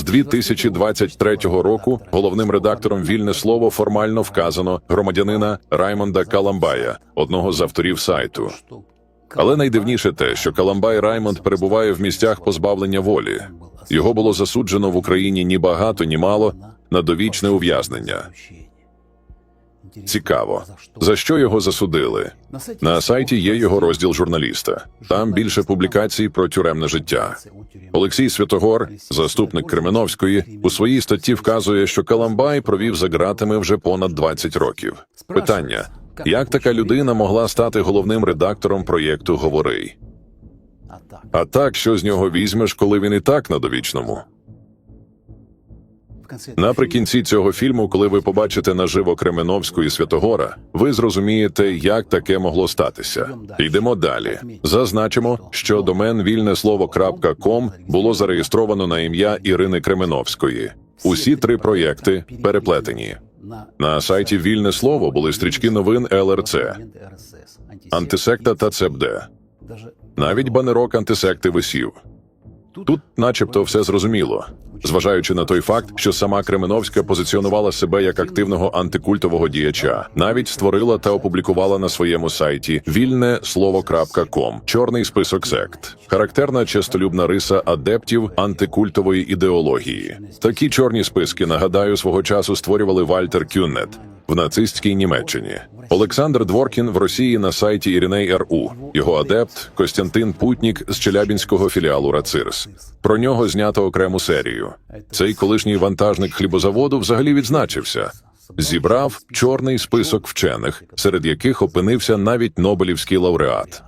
З 2023 року головним редактором вільне слово формально вказано громадянина Раймонда Каламбая, одного з авторів сайту. Але найдивніше те, що Каламбай Раймонд перебуває в місцях позбавлення волі. Його було засуджено в Україні ні багато, ні мало на довічне ув'язнення. Цікаво, за що його засудили? На сайті є його розділ журналіста. Там більше публікацій про тюремне життя. Олексій Святогор, заступник Кременовської, у своїй статті вказує, що Каламбай провів за ґратами вже понад 20 років. Питання: як така людина могла стати головним редактором проєкту Говори? А так, що з нього візьмеш, коли він і так на довічному? Наприкінці цього фільму, коли ви побачите наживо Кременовську і Святогора, ви зрозумієте, як таке могло статися. Йдемо далі. Зазначимо, що домен вільне слово.ком було зареєстровано на ім'я Ірини Кременовської. Усі три проєкти переплетені. На сайті Вільне слово були стрічки новин ЛРЦ, антисекта та ЦЕБД. Навіть банерок антисекти висів. Тут, начебто, все зрозуміло, зважаючи на той факт, що сама Кременовська позиціонувала себе як активного антикультового діяча, навіть створила та опублікувала на своєму сайті вільне слово.ком чорний список сект, характерна честолюбна риса адептів антикультової ідеології. Такі чорні списки, нагадаю, свого часу створювали Вальтер Кюннет в нацистській Німеччині. Олександр Дворкін в Росії на сайті Іриней. Його адепт Костянтин Путнік з Челябінського філіалу Рацирс. Про нього знято окрему серію. Цей колишній вантажник хлібозаводу взагалі відзначився. Зібрав чорний список вчених, серед яких опинився навіть Нобелівський лауреат.